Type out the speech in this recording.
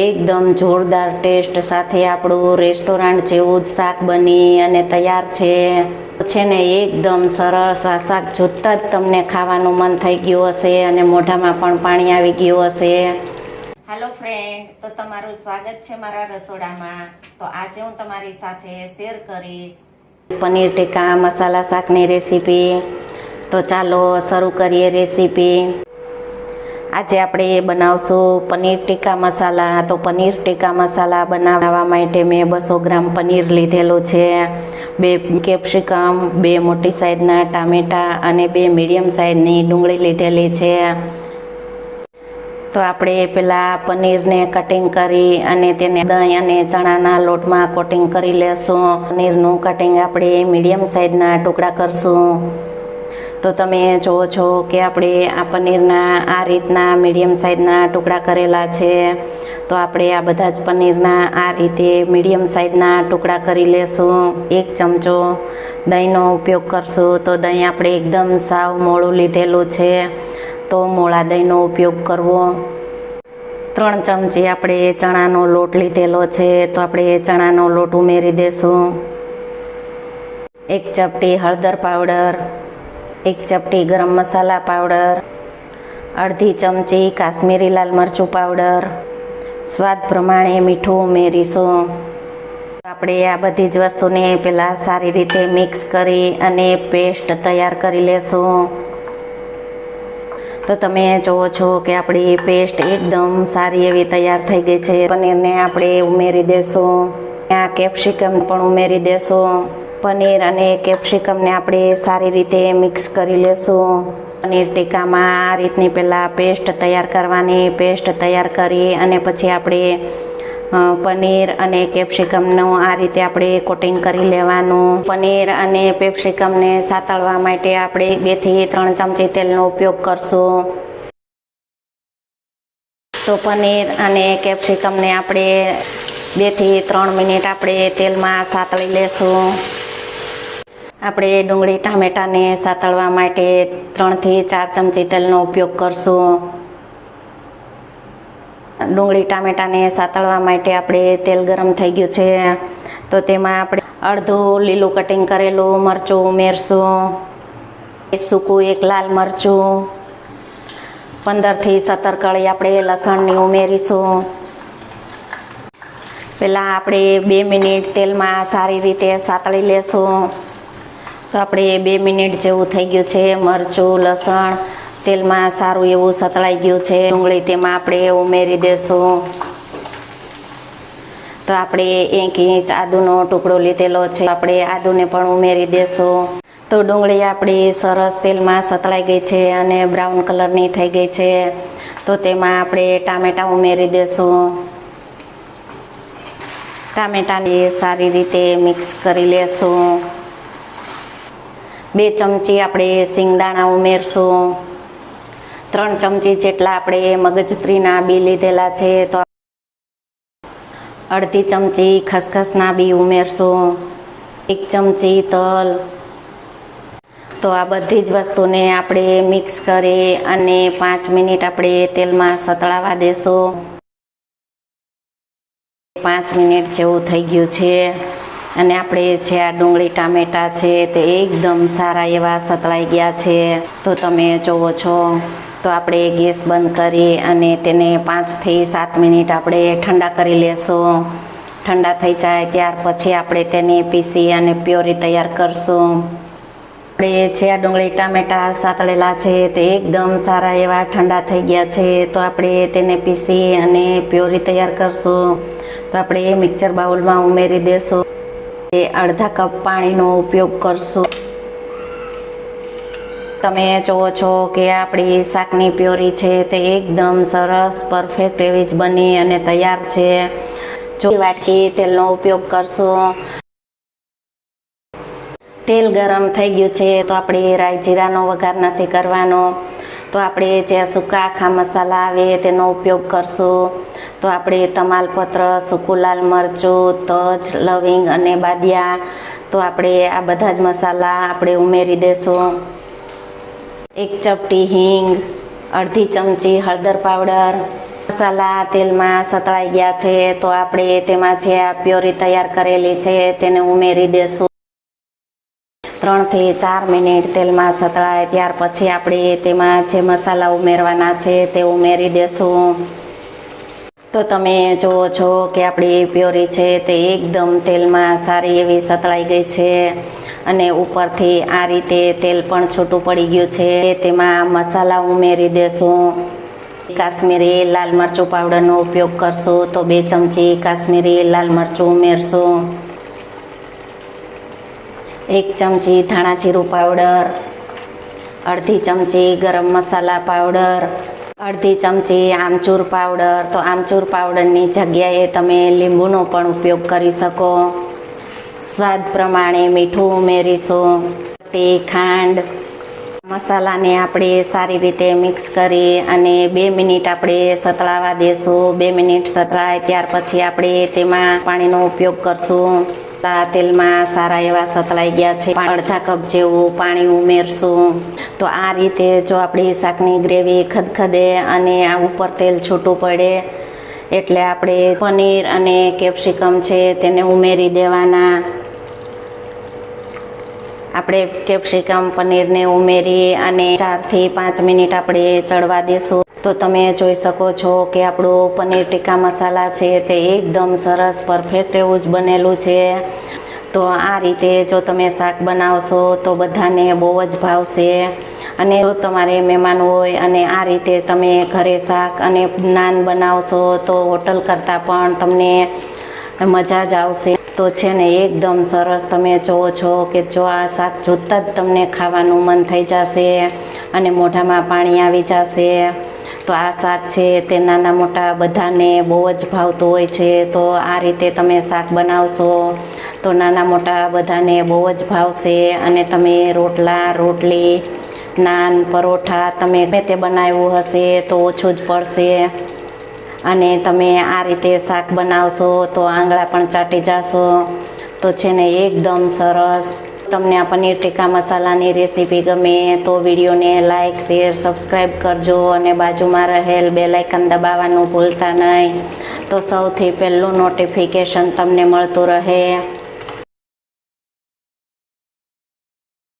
એકદમ જોરદાર ટેસ્ટ સાથે આપણું રેસ્ટોરન્ટ જેવું જ શાક બની અને તૈયાર છે. છે ને એકદમ સરસ આ શાક જોતા જ તમને ખાવાનું મન થઈ ગયું હશે અને મોઢામાં પણ પાણી આવી ગયું હશે. હાલો ફ્રેન્ડ તો તમારું સ્વાગત છે મારા રસોડામાં. તો આજે હું તમારી સાથે શેર કરીશ. પનીર ટીકા મસાલા શાકની રેસીપી તો ચાલો શરૂ કરીએ રેસીપી આજે આપણે બનાવશું પનીર ટીકા મસાલા. તો પનીર ટીકા મસાલા બનાવવા માટે મેં બસો ગ્રામ પનીર લીધેલું છે. બે કેપ્સિકમ, બે મોટી સાઈઝના ટામેટાં અને બે મીડિયમ સાઇઝની ડુંગળી લીધેલી છે. તો આપણે પેલા પનીરને કટિંગ કરી અને તેને દહીં અને ચણાના લોટમાં કોટિંગ કરી લેશું. પનીરનું કટિંગ આપણે મીડિયમ સાઇઝના ટુકડા કરશું. તો તમે જુઓ છો કે આપણે આ પનીરના, આ રીતના મીડિયમ સાઈઝના ટુકડા કરેલા છે. તો આપણે આ બધા જ પનીરના આ રીતે મીડિયમ સાઈઝના ટુકડા કરી લેશું. એક ચમચો દહીંનો ઉપયોગ કરશું. તો દહીં આપણે એકદમ સાવ મોળું લીધેલું છે. તો મોળા દહીંનો ઉપયોગ કરવો. ત્રણ ચમચી આપણે ચણાનો લોટ લીધેલો છે. તો આપણે ચણાનો લોટ ઉમેરી દેશું. એક ચપટી હળદર પાવડર એક ચપટી ગરમ મસાલા પાવડર, અડધી ચમચી કાશ્મીરી લાલ મરચું પાવડર, સ્વાદ પ્રમાણે મીઠું ઉમેરીશું. આપણે આ બધી જ વસ્તુને પહેલાં સારી રીતે મિક્સ કરી અને પેસ્ટ તૈયાર કરી લેશું. તો તમે જુઓ છો કે આપણી પેસ્ટ એકદમ સારી એવી તૈયાર થઈ ગઈ છે. પનીરને આપણે ઉમેરી દેશું. આ કેપ્સિકમ પણ ઉમેરી દેશું. પનીર અને કેપ્સિકમને આપણે સારી રીતે મિક્સ કરી લેશું. પનીર ટીકામાં આ રીતની પહેલાં પેસ્ટ તૈયાર કરવાની, પેસ્ટ તૈયાર કરી અને પછી આપણે પનીર અને કેપ્સિકમનું આ રીતે આપણે કોટિંગ કરી લેવાનું. પનીર અને કેપ્સિકમને સાતળવા માટે આપણે બેથી ત્રણ ચમચી તેલનો ઉપયોગ કરશું. તો પનીર અને કેપ્સિકમને આપણે બેથી ત્રણ મિનિટ આપણે તેલમાં સાતળી લેશું. આપણે ડુંગળી, ટામેટાને સાતળવા માટે ત્રણથી ચાર ચમચી તેલનો ઉપયોગ કરશું. ડુંગળી, ટામેટાને સાતળવા માટે આપણે તેલ ગરમ થઈ ગયું છે. તો તેમાં આપણે અડધું લીલું કટિંગ કરેલું મરચું ઉમેરશું. સૂકું એક લાલ મરચું. પંદરથી સત્તર કળી આપણે લસણની ઉમેરીશું. પહેલાં આપણે બે મિનિટ તેલમાં સારી રીતે સાતળી લેશું. તો આપણે બે મિનિટ જેવું થઈ ગયું છે. મરચું, લસણ, તેલમાં સારું એવું સતળાઈ ગયું છે. ડુંગળી તેમાં આપણે ઉમેરી દેશું. તો આપણે એક ઇંચ આદુનો ટુકડો લીધેલો છે. આપણે આદુને પણ ઉમેરી દેશું. તો ડુંગળી આપણી સરસ તેલમાં સતળાઈ ગઈ છે અને બ્રાઉન કલરની થઈ ગઈ છે. તો તેમાં આપણે ટામેટાં ઉમેરી દેશું. ટામેટાને સારી રીતે મિક્સ કરી લેશું. બે ચમચી આપણે સિંગદાણા ઉમેરશું. ત્રણ ચમચી જેટલા આપણે મગજત્રીના બી લીધેલા છે તો અડધી ચમચી ખસખસના બી ઉમેરશું. એક ચમચી તલ. તો આ બધી જ વસ્તુને આપણે મિક્સ કરી અને પાંચ મિનિટ આપણે તેલમાં સતળાવા દેશું. પાંચ મિનિટ જેવું થઈ ગયું છે. અને આપણે જે આ ડુંગળી ટામેટાં છે તે એકદમ સારા એવા સતળાઈ ગયા છે. તો તમે જોવો છો, તો આપણે ગેસ બંધ કરી અને તેને પાંચથી સાત મિનિટ આપણે ઠંડા કરી લેશું. ઠંડા થઈ જાય ત્યાર પછી આપણે તેને પીસી અને પ્યોરી તૈયાર કરશું. આપણે જે આ ડુંગળી ટામેટાં સાતળેલા છે તે એકદમ સારા એવા ઠંડા થઈ ગયા છે. તો આપણે તેને પીસી અને પ્યોરી તૈયાર કરશું. તો આપણે મિક્સર બાઉલમાં ઉમેરી દેશું. એ અડધા કપ પાણીનો ઉપયોગ કરશું. તમે જુઓ છો કે આપણી શાકની પ્યોરી છે તે એકદમ સરસ, પરફેક્ટ એવી જ બની અને તૈયાર છે. જો વાટકી તેલનો ઉપયોગ કરશું. તેલ ગરમ થઈ ગયું છે તો આપણે રાઈ જીરાનો વઘાર નથી કરવાનો. તો આપણે જે સૂકા આખા મસાલા આવે તેનો ઉપયોગ કરશું. તો આપણે તમાલપત્ર સૂકું લાલ મરચું, તજ, લવિંગ અને બાદિયા. તો આપણે આ બધા જ મસાલા આપણે ઉમેરી દેશું. એક ચપટી હિંગ, અડધી ચમચી હળદર પાવડર. મસાલા તેલમાં સતળાઈ ગયા છે, તો આપણે તેમાં જે આ પ્યોરી તૈયાર કરેલી છે તેને ઉમેરી દેશું. ત્રણથી ચાર મિનિટ તેલમાં સતળાય ત્યાર પછી આપણે તેમાં જે મસાલા ઉમેરવાના છે તે ઉમેરી દેશું. તો તમે જુઓ છો કે આપણી પ્યોરી છે તે એકદમ તેલમાં સારી એવી સતળાઈ ગઈ છે અને ઉપરથી આ રીતે તેલ પણ છૂટું પડી ગયું છે. તેમાં મસાલા ઉમેરી દેશું. કાશ્મીરી લાલ મરચું પાવડરનો ઉપયોગ કરશું તો બે ચમચી કાશ્મીરી લાલ મરચું ઉમેરશું. એક ચમચી ધાણા જીરું પાવડર, અડધી ચમચી ગરમ મસાલા પાવડર અડધી ચમચી આમચૂર પાવડર. તો આમચૂર પાવડરની જગ્યાએ તમે લીંબુનો પણ ઉપયોગ કરી શકો. સ્વાદ પ્રમાણે મીઠું ઉમેરીશું. ટી ખાંડ મસાલાને આપણે સારી રીતે મિક્સ કરી અને બે મિનિટ આપણે સતળાવા દેશું. બે મિનિટ સતળાય ત્યાર પછી આપણે તેમાં પાણીનો ઉપયોગ કરશું. આ તેલમાં સારા એવા સતળાઈ ગયા છે. અડધા કપ જેવું પાણી ઉમેરશું. તો આ રીતે જો આપણી શાકની ગ્રેવી ખદખદે અને આ ઉપર તેલ છૂટું પડે, એટલે આપણે પનીર અને કેપ્સિકમ છે તેને ઉમેરી દેવાના. આપણે કેપ્સિકમ પનીરને ઉમેરી અને ચારથી પાંચ મિનિટ આપણે ચડવા દેશું. તો તમે જોઈ શકો છો કે આપણું પનીર ટીકા મસાલા છે તે એકદમ સરસ, પરફેક્ટ એવું જ બનેલું છે. તો આ રીતે જો તમે શાક બનાવશો તો બધાને બહુ જ ભાવશે. અને જો તમારે મહેમાન હોય અને આ રીતે તમે ઘરે શાક અને નાન બનાવશો તો હોટલ કરતાં પણ તમને મજા જ આવશે. તો છે ને એકદમ સરસ તમે જોવો છો કે જો આ શાક જોતાં જ તમને ખાવાનું મન થઈ જશે અને મોઢામાં પાણી આવી જશે. તો આ શાક છે તે નાના મોટા બધાને બહુ જ ભાવતું હોય છે. તો આ રીતે તમે શાક બનાવશો તો નાના મોટા બધાને બહુ જ ભાવશે અને તમે રોટલા, રોટલી, નાન, પરોઠા તમે તે બનાવ્યું હશે તો ઓછું જ પડશે. અને તમે આ રીતે શાક બનાવશો, તો આંગળા પણ ચાટી જશો. તો છે ને એકદમ સરસ. તમને આ પનીર ટીકા મસાલાની રેસીપી ગમે તો વિડીયોને લાઇક શેર, સબસ્ક્રાઈબ કરજો અને બાજુમાં રહેલ બે લાઇકન દબાવવાનું ભૂલતા નહીં. તો સૌથી પહેલું નોટિફિકેશન તમને મળતું રહે.